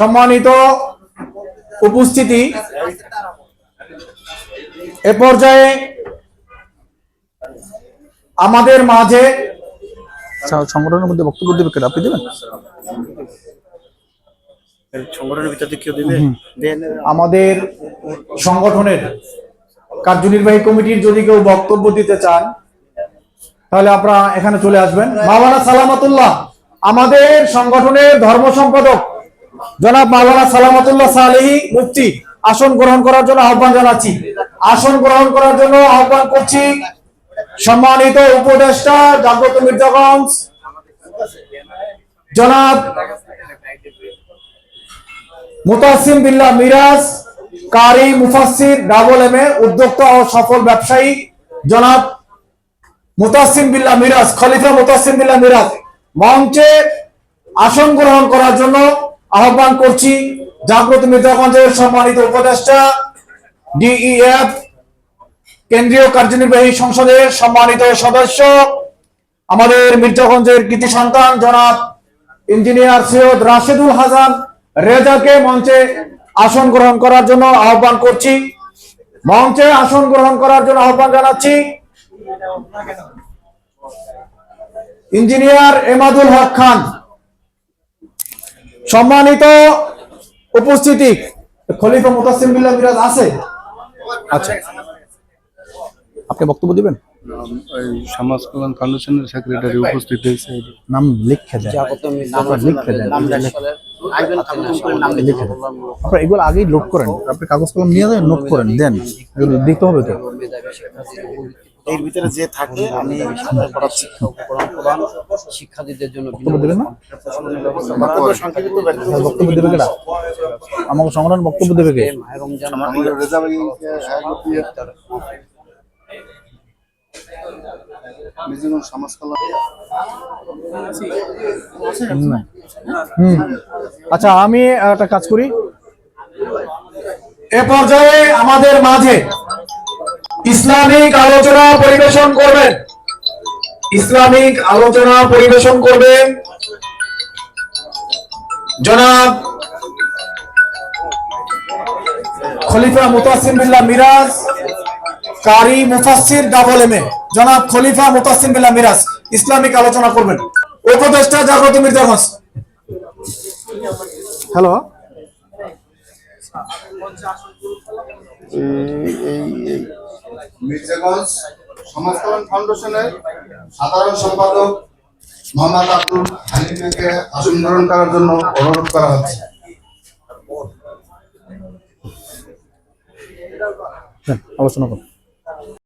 সম্মানিত উপস্থিতি এ পর্যায়ে আমাদের মাঝে সংগঠনের মধ্যে বক্তব্য দেবে কেন আপনি দেবেন? সংগঠনের ভিতর কেউ দিবে? আমাদের সংগঠনের কার্যনির্বাহী কমিটির যদি কেউ বক্তব্য দিতে চান তাহলে আপনারা এখানে চলে আসবেন। মাওলানা সালামাতুল্লাহ। আমাদের সংগঠনের ধর্ম সম্পাদক জনাব মাওলানা সালামাতুল্লাহ সালেহি মুফতি আসন গ্রহণ করার জন্য আহ্বান জানাচ্ছি। আসন গ্রহণ করার জন্য আহ্বান করছি সম্মানিত উপদেষ্টা জাগ্রত মির্জাগঞ্জ জনাব মুতাসিম বিল্লাহ মিরাজ, কারি মুফাসসির ডাবল এম এ, উদ্যোক্তা ও সফল ব্যবসায়ী জনাব মুতাসিম বিল্লাহ মিরাজ, খলিফা মুতাসিম বিল্লাহ মিরাজ। মঞ্চে আসন গ্রহণ করার জন্য আহ্বান করছি জাগ্রত মির্জাগঞ্জের সম্মানিত উপদেষ্টা, ডিইএফ, কেন্দ্রীয় কার্যনির্বাহী সংসদের সম্মানিত সদস্য, আমাদের মির্জাগঞ্জের কৃতি সন্তান জনাব ইঞ্জিনিয়ার সৈয়দ রাশেদুল হাসান রেজাকে মঞ্চে আসন গ্রহণ করার জন্য আহ্বান করছি। মঞ্চে আসন গ্রহণ করার জন্য আহ্বান জানাচ্ছি। ইঞ্জিনিয়ার এমাদুল হক খান। সম্মানিত উপস্থিতি খলিফা মুতাসিম বিল্লাহ মিরাজ আছে? আচ্ছা। আপনি বক্তব্য দিবেন? সমাজ কল্যাণ ফাউন্ডেশনের সেক্রেটারি উপস্থিত হয়েছে। নাম লিখে দেন। লিখে দেন। লিখে দেন। আপনার এগুলো আগেই নোট করেন। আপনি কাগজ কলম নিয়ে যান নোট করেন দেন। এগুলো দিতে হবে তো। এর ভিতরে যে থাকে আমি সাঁতার শিক্ষার্থীদের জন্য বক্তব্য না? দেবে কেনা আমাকে সংগঠন বক্তব্য দেবে কে? কল্যাণ। হুম। আচ্ছা আমি একটা কাজ করি। এ পর্যায়ে আমাদের মাঝে ইসলামিক আলোচনা পরিবেশন করবেন। ইসলামিক আলোচনা পরিবেশন করবেন। জনাব খলিফা মুতাসিম বিল্লাহ মিরাজ কারি মুফাসসির ডাবল এম এ জনাব খলিফা মুতাসিম বিল্লাহ মিরাজ ইসলামিক আলোচনা করবেন। উপদেষ্টা জাগ্রত মির্জাগঞ্জ হ্যালো? মির্জাগঞ্জ সমাজকল্যাণ ফাউন্ডেশনের সাধারণ সম্পাদক মোহাম্মদ আব্দুল হালিমকে আসন গ্রহণ করার জন্য অনুরোধ করা হচ্ছে। দেন, আলোচনা করুন